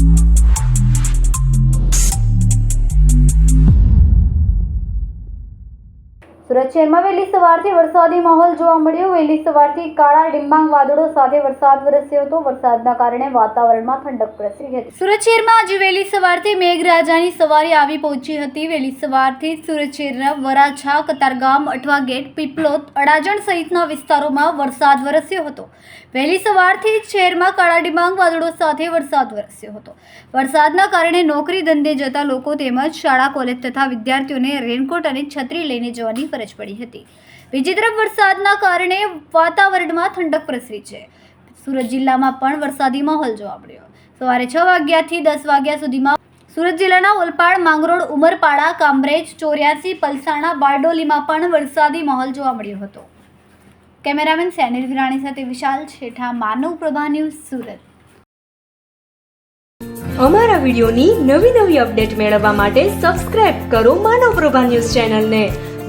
you Surat શહેરમાં વહેલી સવારથી વરસાદી માહોલ જોવા મળ્યો. વહેલી સવારથી કાળા ડિંબાંગ વાદળો સાથે વરસાદ વરસ્યો હતો. વરસાદના કારણે વાતાવરણમાં ઠંડક પ્રસરી હતી. સુરત શહેરમાં આજે વહેલી સવારથી મેઘરાજાની સવારી આવી પહોંચી હતી. વહેલી સવારથી સુરત શહેરના વરાછા, કતારગામ, અઠવા ગેટ પીપલોત અડાજણ સહિતના વિસ્તારોમાં વરસાદ વરસ્યો હતો. વહેલી સવારથી જ શહેરમાં કાળા ડિંબાંગ વાદળો સાથે વરસાદ વરસ્યો હતો. વરસાદના કારણે નોકરી ધંધે જતા લોકો તેમજ શાળા, કોલેજ તથા વિદ્યાર્થીઓને રેનકોટ અને છત્રી લઈને જવાની ફરજ પડી હતી. બીજી તરફ વરસાદના કારણે વાતાવરણમાં ઠંડક પ્રસરી છે. સુરત જિલ્લામાં પણ વરસાદી માહોલ જોવા મળ્યો. સવારે છ વાગ્યાથી દસ વાગ્યા સુધીમાં સુરત જિલ્લાના ઓલપાડ, માંગરોળ, ઉમરપાડા, કામરેજ, ચોર્યાસી, પલસાણા, બારડોલીમાં પણ વરસાદી માહોલ જોવા મળ્યો હતો. કેમેરામેન સેનિલ વિરાણી સાથે વિશાલ છેઠા, માનવ પ્રભા ન્યૂઝ સુરત. અમારા વિડિયોની નવી નવી અપડેટ મેળવવા માટે સબસ્ક્રાઇબ કરો માનવ પ્રભા ન્યૂઝ ચેનલને.